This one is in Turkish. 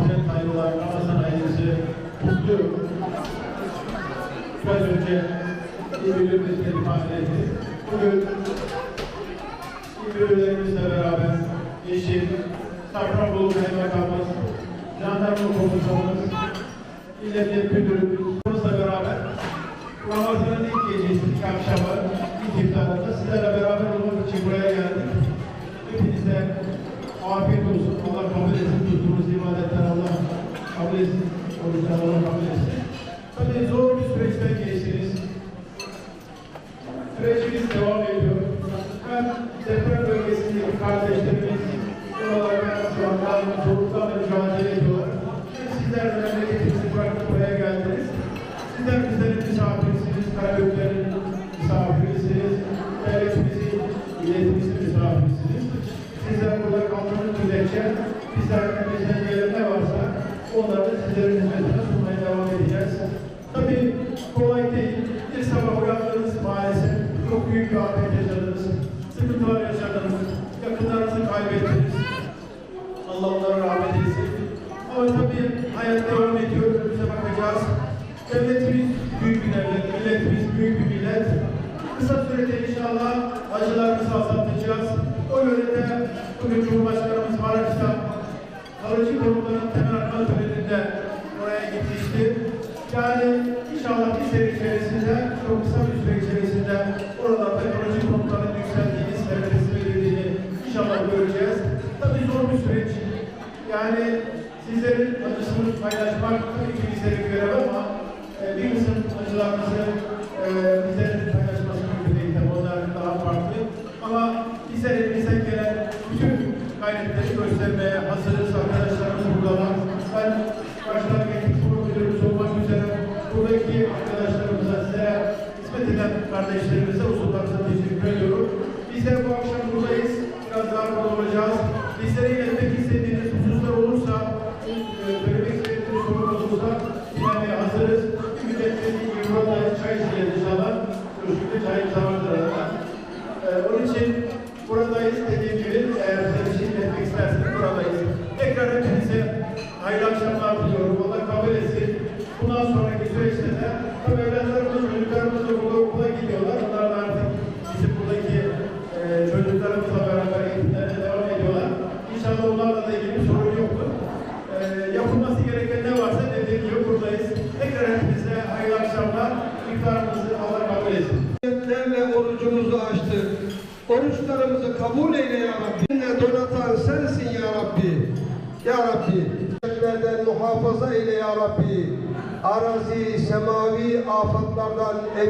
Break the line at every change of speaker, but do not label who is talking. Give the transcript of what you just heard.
rahmet, mağfiret, hayırlar, Ramazan ayısı kutluyorum. Biraz önce İbirlerimizle ifade etti. Bugün İbirlerimizle beraber Yeşil, Safranbolu Kaymakamımız, Jandarma Komutanımız, İl Emniyet Müdürümüzle beraber Ramazan'ın ilk gecesi, ilk akşamı, ilk iftarında sizlerle beraber olmak için buraya geldik. Hepinize afiyet olsun. Allah kabul etsin. Tuttuğunuz ibadetten Allah kabul etsin. Oruçtan Allah kabul etsin. Tabii zor bir süreçten geçtiniz. Sürecimiz devam ediyor. Ben deprem bölgesindeki kardeşlerimiz buralarda şu anda zorluklarla mücadele ediyorlar. Sizler de memleketimizi bırakıp buraya geldiniz. Sizler bizlerin misafirisiniz, Karagöklerin misafirisiniz, devletimizin, milletimizin misafirisiniz. Sizler burada kaldığınız müddetçe bizler elimizden gelen ne varsa onları sizlerin hizmetine sunmaya devam edeceğiz. Tabii kolay değil. Bir sabah uyandınız maalesef. Büyük bir afet yaşadınız. Sıkıntılar yaşadınız. Yakınlarınızı kaybettiniz. Allah onlara rahmet eylesin. Ama tabii hayat devam ediyor. Önümüze bakacağız. Devletimiz büyük bir devlet, milletimiz büyük bir millet. Kısa sürede inşallah acılarımızı azaltacağız. O yönde bugün Cumhurbaşkanımız Maraş'ta kalıcı konutların temel Yani inşallah bir sene içerisinde, çok kısa bir süre içerisinde oralarda kalıcı konutların yükseldiğini, serbest verildiğini inşallah göreceğiz. Tabii zor bir süreç. Yani sizlerin acısını paylaşmak tabii ki bizlerin görevi ama e, bir kısım acılarımızı e, bizlerin paylaşması mümkün değil. Tabii onlar daha farklı. Ama bizler elimizden gelen bütün gayretleri göstermeye hazırız. Arkadaşlarımız buradalar. Ben başta hayırlı akşamlar diliyorum. Allah kabul etsin. Bundan sonraki süreçte de tabii evlatlarımız, çocuklarımız da burada okula gidiyorlar. Onlar da artık bizim buradaki e, çocuklarımızla beraber eğitimlerine devam ediyorlar. İnşallah onlarla da ilgili sorun yoktur. E, yapılması gereken ne varsa dediğim gibi buradayız. Tekrar hepinize hayırlı akşamlar. İftarımızı Allah kabul etsin.
Niyetlerle orucumuzu açtık. Oruçlarımızı kabul eyle ya Rabbi. Donatan sensin ya Rabbi. Ya Rabbi. Eyle ya Rabbi. Arazi, semavi afatlardan emin